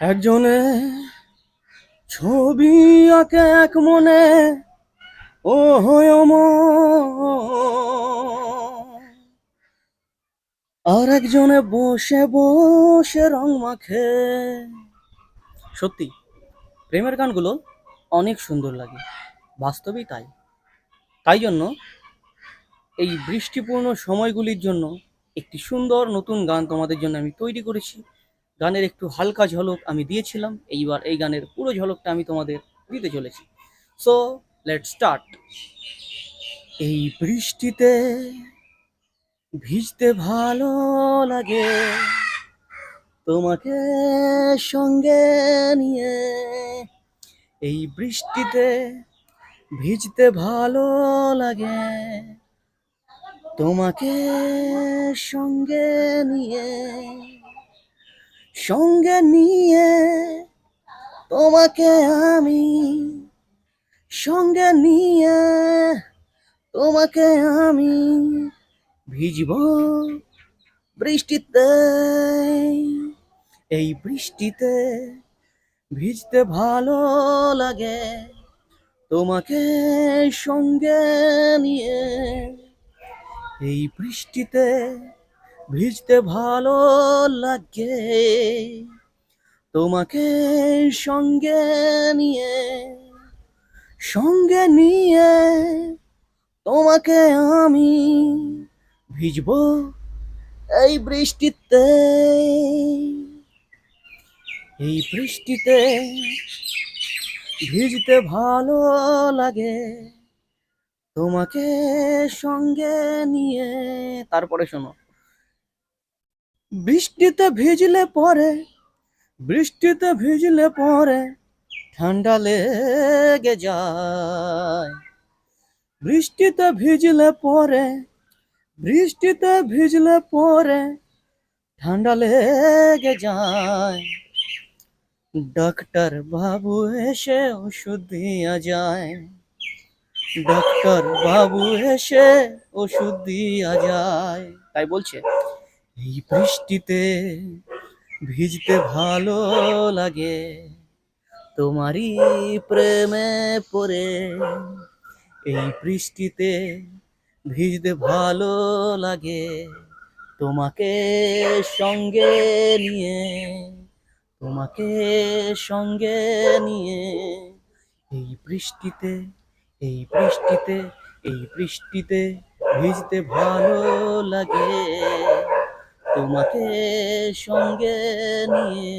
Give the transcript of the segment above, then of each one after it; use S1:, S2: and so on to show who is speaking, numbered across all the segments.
S1: একজনে ছবি আঁকে এক মনে, ও হয় আর একজনে বসে বসে রং মাখে। সত্যি, প্রেমের গানগুলো অনেক সুন্দর লাগে, বাস্তবেই তাই। তাই জন্য এই বৃষ্টিপূর্ণ সময়গুলির জন্য একটি সুন্দর নতুন গান তোমাদের জন্য আমি তৈরি করেছি। গানের একটু হালকা ঝলক আমি দিয়েছিলাম। এইবার এই গানের পুরো ঝলকটা আমি তোমাদের দিতে চলেছি। সো লেট স্টার্ট এই বৃষ্টিতে ভিজতে ভালো লাগে। তোমাকে সঙ্গে নিয়ে এই বৃষ্টিতে ভিজতে ভালো লাগে। তোমাকে সঙ্গে নিয়ে সঙ্গে নিয়ে তোমাকে আমি, সঙ্গে নিয়ে তোমাকে আমি ভিজব বৃষ্টিতে। এই বৃষ্টিতে ভিজতে ভালো লাগে তোমাকে সঙ্গে নিয়ে। এই বৃষ্টিতে ভিজতে ভালো লাগে। তোমাকে সঙ্গে নিয়ে সঙ্গে নিয়ে তোমাকে আমি ভিজব এই বৃষ্টিতে। এই বৃষ্টিতে ভিজতে ভালো লাগে। তোমাকে সঙ্গে নিয়ে, তারপরে শোনো। বৃষ্টিতে ভিজলে পরে বৃষ্টিতে ভিজলে পরে, ঠান্ডা লেগে যায়। বৃষ্টিতে ভিজলে পরে বৃষ্টিতে ভিজলে পরে, ঠান্ডা লেগে যায়। ডাক্তার বাবু এসে ওষুধ দিয়া যায়। ডাক্তার বাবু এসে ওষুধ দিয়া যায়। তাই বলছে। এই বৃষ্টিতে ভিজতে ভালো লাগে। তোমারই প্রেমে পড়ে। এই বৃষ্টিতে ভিজতে ভালো লাগে। তোমাকে সঙ্গে নিয়ে, তোমাকে সঙ্গে নিয়ে। এই বৃষ্টিতে এই বৃষ্টিতে এই বৃষ্টিতে ভিজতে ভালো লাগে। তোমাকে সঙ্গে নিয়ে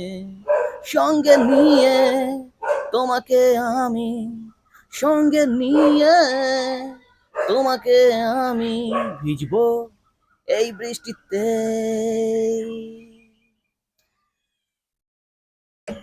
S1: সঙ্গে নিয়ে তোমাকে আমি সঙ্গে নিয়ে তোমাকে আমি ভিজবো এই বৃষ্টিতে।